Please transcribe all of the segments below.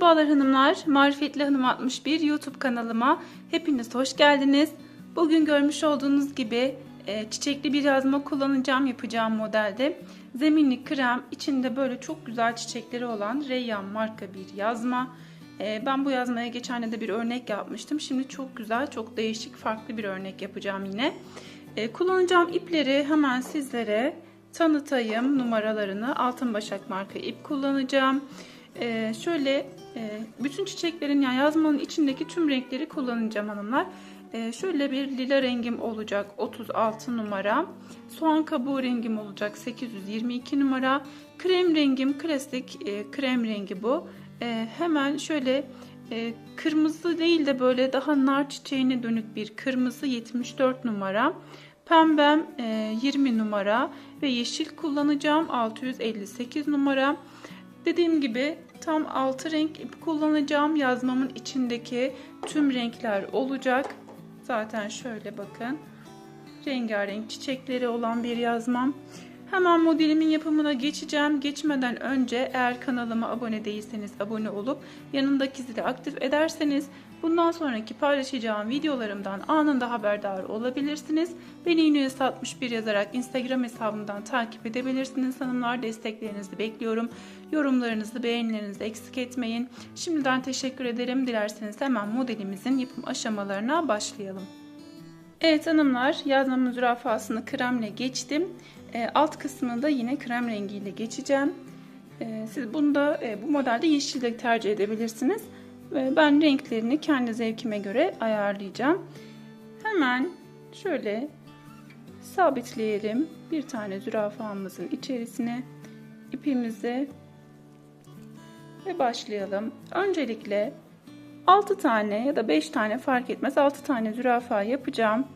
Merhabalar hanımlar. Marifetli Hanım 61 YouTube kanalıma hepiniz hoş geldiniz. Bugün görmüş olduğunuz gibi e, çiçekli bir yazma kullanacağım yapacağım modelde. Zeminli krem içinde böyle çok güzel çiçekleri olan Reyyan marka bir yazma. E, ben bu yazmaya geçen de bir örnek yapmıştım. Şimdi çok güzel, çok değişik, farklı bir örnek yapacağım yine. E, kullanacağım ipleri hemen sizlere tanıtayım numaralarını. Altın Başak marka ip kullanacağım. Ee, şöyle bütün çiçeklerin yani yazmanın içindeki tüm renkleri kullanacağım hanımlar. Ee, şöyle bir lila rengim olacak 36 numara. Soğan kabuğu rengim olacak 822 numara. Krem rengim klasik e, krem rengi bu. E, hemen şöyle e, kırmızı değil de böyle daha nar çiçeğine dönük bir kırmızı 74 numara. Pembem e, 20 numara ve yeşil kullanacağım 658 numara. Dediğim gibi tam 6 renk ip kullanacağım. Yazmamın içindeki tüm renkler olacak. Zaten şöyle bakın. Rengarenk çiçekleri olan bir yazmam. Hemen modelimin yapımına geçeceğim. Geçmeden önce eğer kanalıma abone değilseniz abone olup yanındaki zili aktif ederseniz bundan sonraki paylaşacağım videolarımdan anında haberdar olabilirsiniz. Beni Ünlüyesi 61 yazarak Instagram hesabımdan takip edebilirsiniz. Hanımlar desteklerinizi bekliyorum. Yorumlarınızı, beğenilerinizi eksik etmeyin. Şimdiden teşekkür ederim. Dilerseniz hemen modelimizin yapım aşamalarına başlayalım. Evet hanımlar yazmamın zürafasını kremle geçtim. E, alt kısmını da yine krem rengiyle geçeceğim. E, siz bunda e, bu modelde yeşil de tercih edebilirsiniz. Ben renklerini kendi zevkime göre ayarlayacağım. Hemen şöyle sabitleyelim. Bir tane zürafamızın içerisine ipimizi ve başlayalım. Öncelikle 6 tane ya da 5 tane fark etmez 6 tane zürafa yapacağım.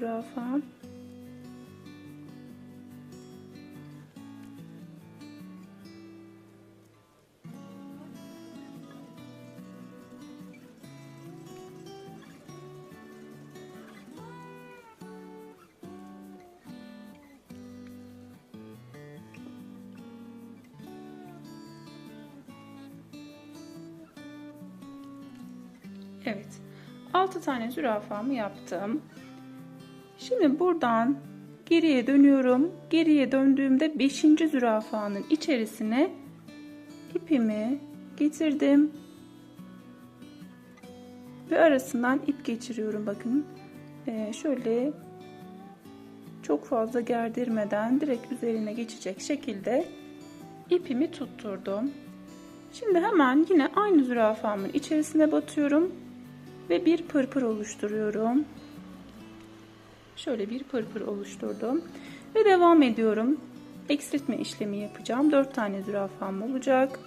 Zürafa. Evet. 6 tane zürafamı yaptım. Şimdi buradan geriye dönüyorum. Geriye döndüğümde 5. zürafanın içerisine ipimi getirdim. Ve arasından ip geçiriyorum bakın. Ee, şöyle çok fazla gerdirmeden direkt üzerine geçecek şekilde ipimi tutturdum. Şimdi hemen yine aynı zürafamın içerisine batıyorum ve bir pırpır oluşturuyorum. Şöyle bir pırpır oluşturdum ve devam ediyorum. Eksiltme işlemi yapacağım. 4 tane zürafam olacak.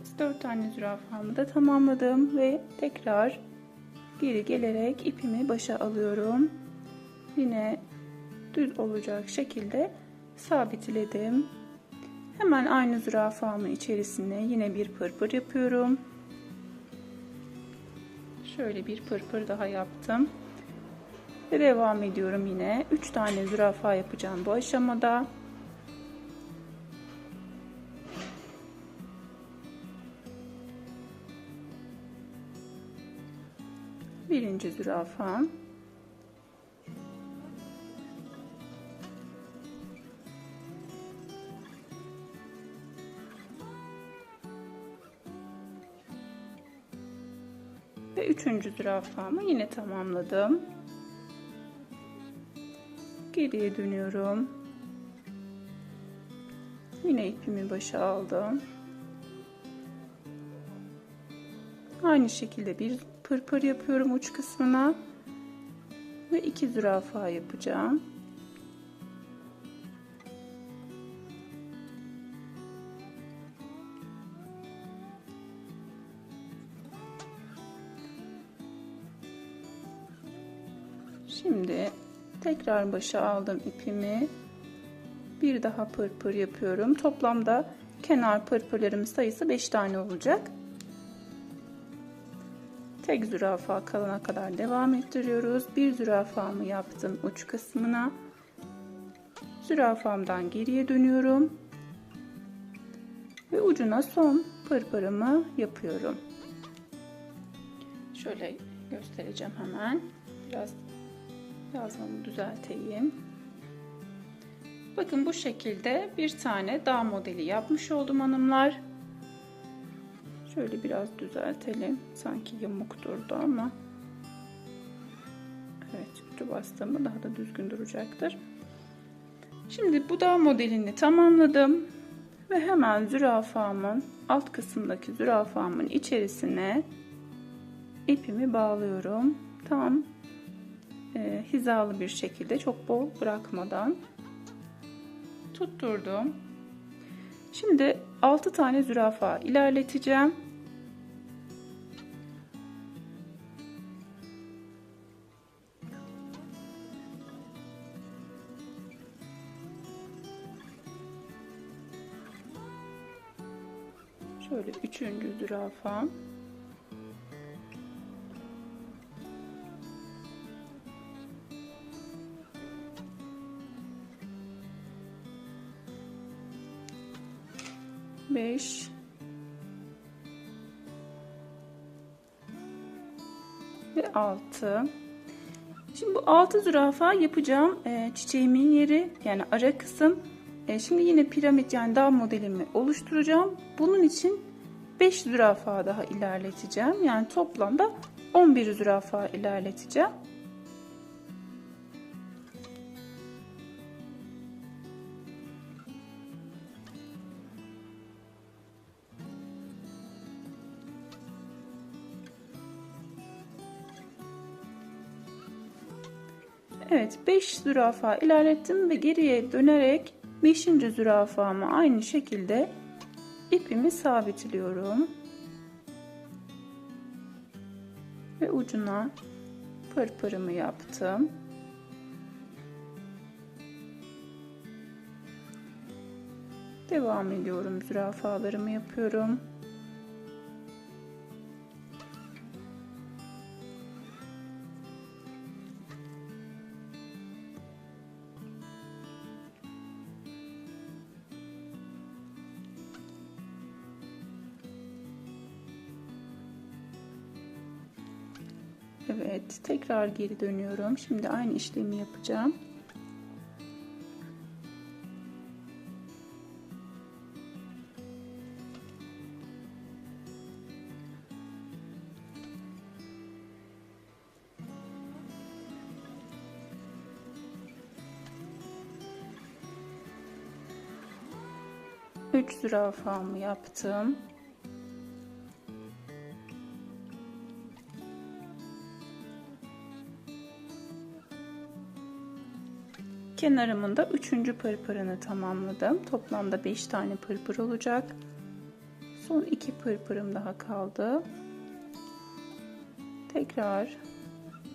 Evet 4 tane zürafamı da tamamladım ve tekrar geri gelerek ipimi başa alıyorum. Yine düz olacak şekilde sabitledim. Hemen aynı zürafamın içerisine yine bir pırpır yapıyorum. Şöyle bir pırpır daha yaptım. Ve devam ediyorum yine. 3 tane zürafa yapacağım bu aşamada. Birinci zürafa ve üçüncü zürafamı yine tamamladım. Geriye dönüyorum. Yine ipimi başa aldım. Aynı şekilde bir pırpır yapıyorum uç kısmına ve iki zürafa yapacağım. Şimdi tekrar başa aldım ipimi. Bir daha pırpır yapıyorum. Toplamda kenar pırpırlarım sayısı 5 tane olacak. Tek zürafa kalana kadar devam ettiriyoruz. Bir zürafamı yaptım uç kısmına. Zürafamdan geriye dönüyorum. Ve ucuna son pırpırımı yapıyorum. Şöyle göstereceğim hemen. Biraz yazmamı düzelteyim. Bakın bu şekilde bir tane dağ modeli yapmış oldum hanımlar. Şöyle biraz düzeltelim. Sanki yamuk durdu ama. Evet ütü bastığımda daha da düzgün duracaktır. Şimdi bu dağ modelini tamamladım. Ve hemen zürafamın alt kısımdaki zürafamın içerisine ipimi bağlıyorum. Tam e, hizalı bir şekilde çok bol bırakmadan tutturdum. Şimdi 6 tane zürafa ilerleteceğim. Üçüncü zürafam. Beş. Ve altı. Şimdi bu altı zürafa yapacağım e, çiçeğimin yeri yani ara kısım. E, şimdi yine piramit yani dağ modelimi oluşturacağım. Bunun için 5 zürafa daha ilerleteceğim. Yani toplamda 11 zürafa ilerleteceğim. Evet 5 zürafa ilerlettim ve geriye dönerek 5. zürafamı aynı şekilde ipimi sabitliyorum. Ve ucuna pırpırımı yaptım. Devam ediyorum. Zürafalarımı yapıyorum. Tekrar geri dönüyorum. Şimdi aynı işlemi yapacağım. Üç zürafamı yaptım. Kenarımın da üçüncü pırpırını tamamladım. Toplamda 5 tane pırpır olacak. Son iki pırpırım daha kaldı. Tekrar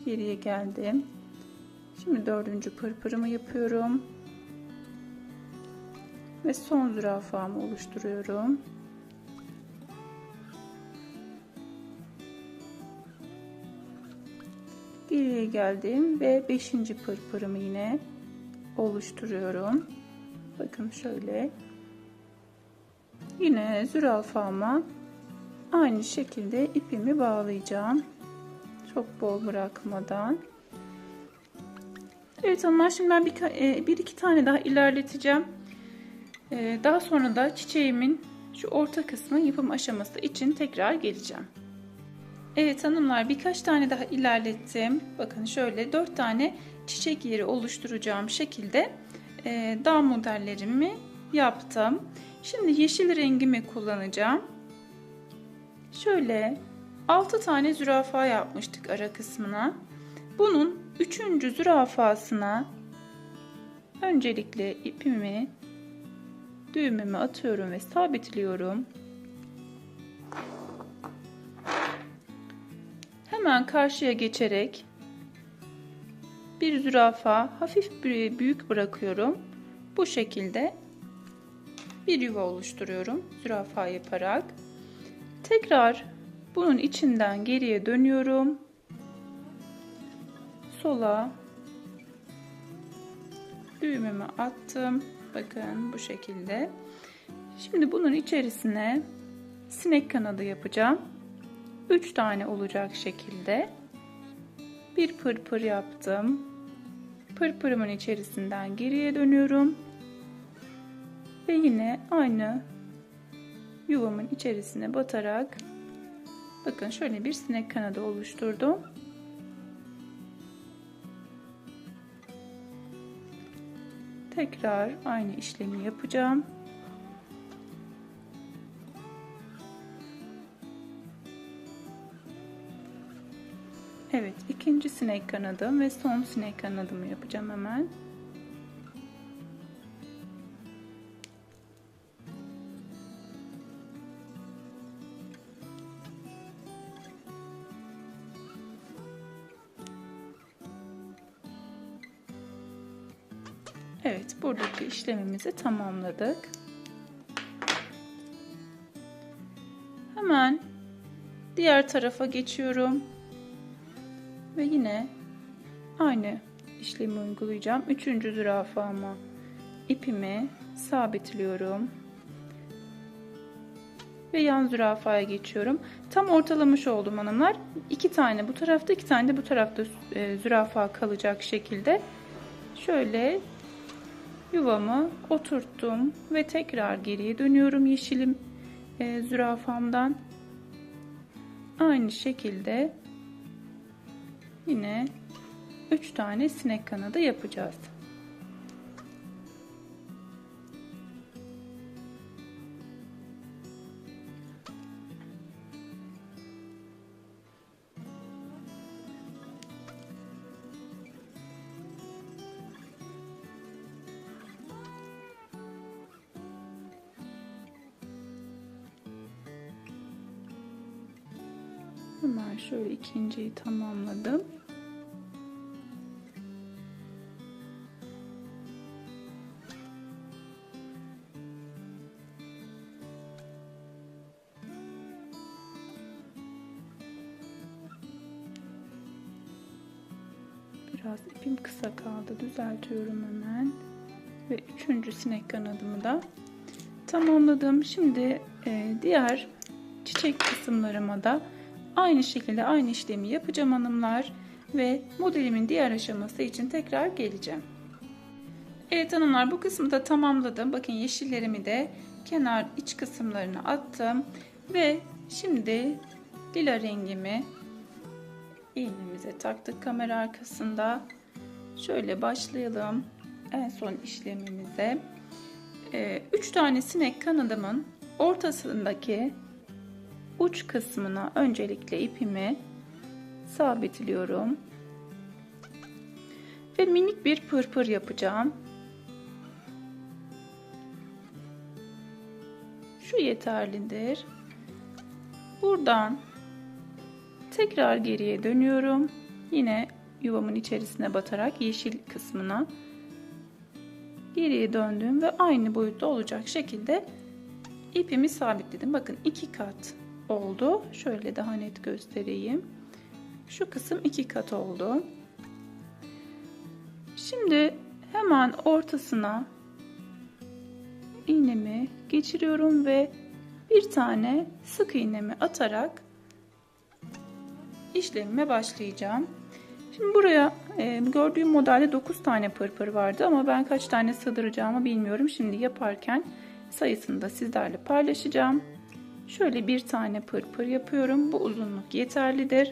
geriye geldim. Şimdi dördüncü pırpırımı yapıyorum. Ve son zürafamı oluşturuyorum. Geriye geldim ve beşinci pırpırımı yine oluşturuyorum. Bakın şöyle. Yine zürafama aynı şekilde ipimi bağlayacağım. Çok bol bırakmadan. Evet hanımlar şimdi ben bir, e, bir iki tane daha ilerleteceğim. E, daha sonra da çiçeğimin şu orta kısmı yapım aşaması için tekrar geleceğim. Evet hanımlar birkaç tane daha ilerlettim. Bakın şöyle dört tane çiçek yeri oluşturacağım şekilde e, dağ modellerimi yaptım. Şimdi yeşil rengimi kullanacağım. Şöyle 6 tane zürafa yapmıştık ara kısmına. Bunun 3. zürafasına öncelikle ipimi düğümümü atıyorum ve sabitliyorum. Hemen karşıya geçerek bir zürafa hafif büyük bırakıyorum. Bu şekilde bir yuva oluşturuyorum zürafa yaparak. Tekrar bunun içinden geriye dönüyorum. Sola düğümümü attım. Bakın bu şekilde. Şimdi bunun içerisine sinek kanadı yapacağım. 3 tane olacak şekilde bir pırpır yaptım. Pırpırımın içerisinden geriye dönüyorum. Ve yine aynı yuvamın içerisine batarak bakın şöyle bir sinek kanadı oluşturdum. Tekrar aynı işlemi yapacağım. Evet ikinci sinek kanadım ve son sinek kanadımı yapacağım hemen. Evet buradaki işlemimizi tamamladık. Hemen diğer tarafa geçiyorum. Yine aynı işlemi uygulayacağım. Üçüncü zürafama ipimi sabitliyorum. Ve yan zürafaya geçiyorum. Tam ortalamış oldum hanımlar. İki tane bu tarafta iki tane de bu tarafta e, zürafa kalacak şekilde. Şöyle yuvamı oturttum ve tekrar geriye dönüyorum yeşilim e, zürafamdan. Aynı şekilde yine 3 tane sinek kanadı yapacağız. Hemen şöyle ikinciyi tamamladım. Biraz ipim kısa kaldı. Düzeltiyorum hemen. Ve üçüncü sinek kanadımı da tamamladım. Şimdi e, diğer çiçek kısımlarıma da aynı şekilde aynı işlemi yapacağım hanımlar. Ve modelimin diğer aşaması için tekrar geleceğim. Evet hanımlar bu kısmı da tamamladım. Bakın yeşillerimi de kenar iç kısımlarına attım. Ve şimdi lila rengimi iğnemize taktık kamera arkasında. Şöyle başlayalım en son işlemimize. 3 ee, tane sinek kanadımın ortasındaki uç kısmına öncelikle ipimi sabitliyorum. Ve minik bir pırpır yapacağım. Şu yeterlidir. Buradan Tekrar geriye dönüyorum. Yine yuvamın içerisine batarak yeşil kısmına geriye döndüm ve aynı boyutta olacak şekilde ipimi sabitledim. Bakın iki kat oldu. Şöyle daha net göstereyim. Şu kısım iki kat oldu. Şimdi hemen ortasına iğnemi geçiriyorum ve bir tane sık iğnemi atarak işlemime başlayacağım. Şimdi buraya e, gördüğüm modelde 9 tane pırpır vardı ama ben kaç tane sığdıracağımı bilmiyorum. Şimdi yaparken sayısını da sizlerle paylaşacağım. Şöyle bir tane pırpır yapıyorum. Bu uzunluk yeterlidir.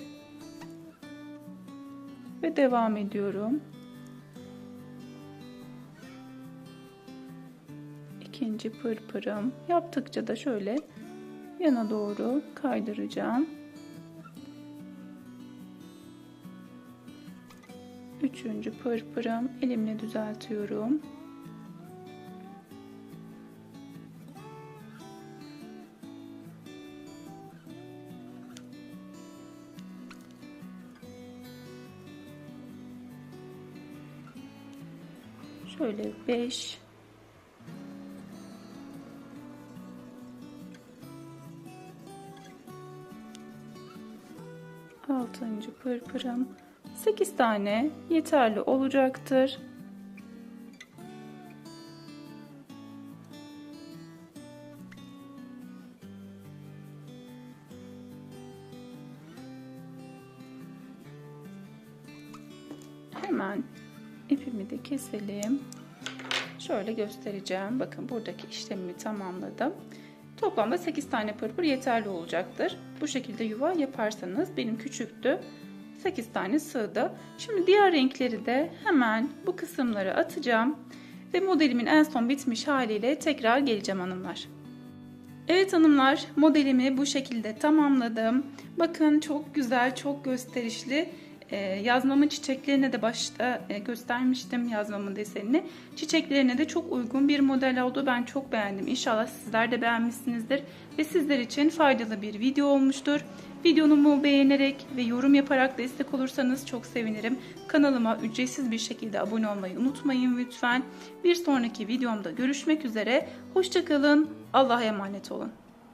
Ve devam ediyorum. İkinci pırpırım. Yaptıkça da şöyle yana doğru kaydıracağım. Üçüncü pırpırım elimle düzeltiyorum. Şöyle 5 Altıncı pırpırım 8 tane yeterli olacaktır. Hemen ipimi de keselim. Şöyle göstereceğim. Bakın buradaki işlemimi tamamladım. Toplamda 8 tane pırpır yeterli olacaktır. Bu şekilde yuva yaparsanız benim küçüktü. 8 tane sığdı. Şimdi diğer renkleri de hemen bu kısımları atacağım. Ve modelimin en son bitmiş haliyle tekrar geleceğim hanımlar. Evet hanımlar modelimi bu şekilde tamamladım. Bakın çok güzel, çok gösterişli. Ee, yazmamın çiçeklerine de başta e, göstermiştim yazmamın desenini. Çiçeklerine de çok uygun bir model oldu. Ben çok beğendim. İnşallah sizler de beğenmişsinizdir. Ve sizler için faydalı bir video olmuştur. Videomu beğenerek ve yorum yaparak destek olursanız çok sevinirim. Kanalıma ücretsiz bir şekilde abone olmayı unutmayın lütfen. Bir sonraki videomda görüşmek üzere. Hoşçakalın. Allah'a emanet olun.